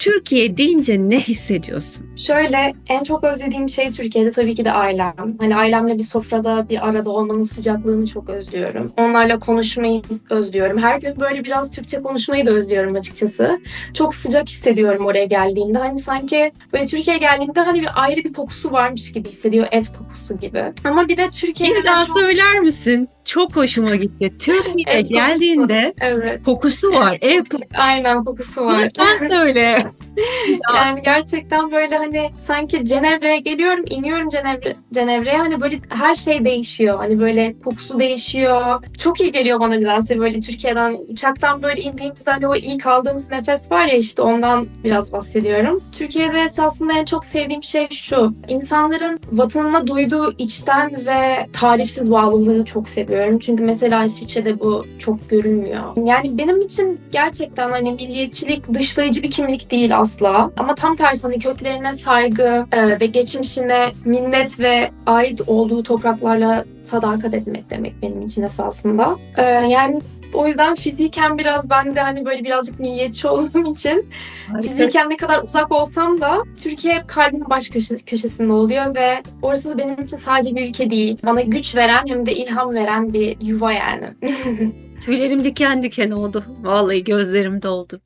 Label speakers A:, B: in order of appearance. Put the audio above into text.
A: Türkiye deyince ne hissediyorsun?
B: Şöyle en çok özlediğim şey Türkiye'de tabii ki de ailem. Hani ailemle bir sofrada bir arada olmanın sıcaklığını çok özlüyorum. Onlarla konuşmayı özlüyorum. Her gün böyle biraz Türkçe konuşmayı da özlüyorum açıkçası. Çok sıcak hissediyorum oraya geldiğimde. Hani sanki böyle Türkiye'ye geldiğimde hani bir ayrı bir kokusu varmış gibi hissediyor. Ev kokusu gibi. Ama bir de Türkiye'de
A: Bir daha
B: çok...
A: söyler misin? Çok hoşuma gitti. Türkiye'ye
B: Ev kokusu.
A: geldiğinde
B: Evet.
A: kokusu var. Ev kokusu.
B: Aynen kokusu var.
A: Sen söyle.
B: Yani gerçekten böyle hani sanki Cenevre'ye geliyorum, iniyorum Cenevre, Cenevre'ye hani böyle her şey değişiyor. Hani böyle kokusu değişiyor. Çok iyi geliyor bana nedense böyle Türkiye'den uçaktan böyle indiğimizde hani o ilk aldığımız nefes var ya işte ondan biraz bahsediyorum. Türkiye'de esasında en çok sevdiğim şey şu. İnsanların vatanına duyduğu içten ve tarifsiz bağlılığı çok seviyorum. Çünkü mesela İsviçre'de bu çok görünmüyor. Yani benim için gerçekten hani milliyetçilik dışlayıcı bir kimlik değil asla. Ama tam tersi hani köklerine saygı e, ve geçmişine minnet ve ait olduğu topraklarla sadakat etmek demek benim için esasında. E, yani o yüzden fiziken biraz ben de hani böyle birazcık milliyetçi olduğum için fiziken ne kadar uzak olsam da Türkiye hep kalbimin baş köşe- köşesinde oluyor ve orası da benim için sadece bir ülke değil. Bana güç veren hem de ilham veren bir yuva yani.
A: Tüylerim diken diken oldu. Vallahi gözlerim doldu.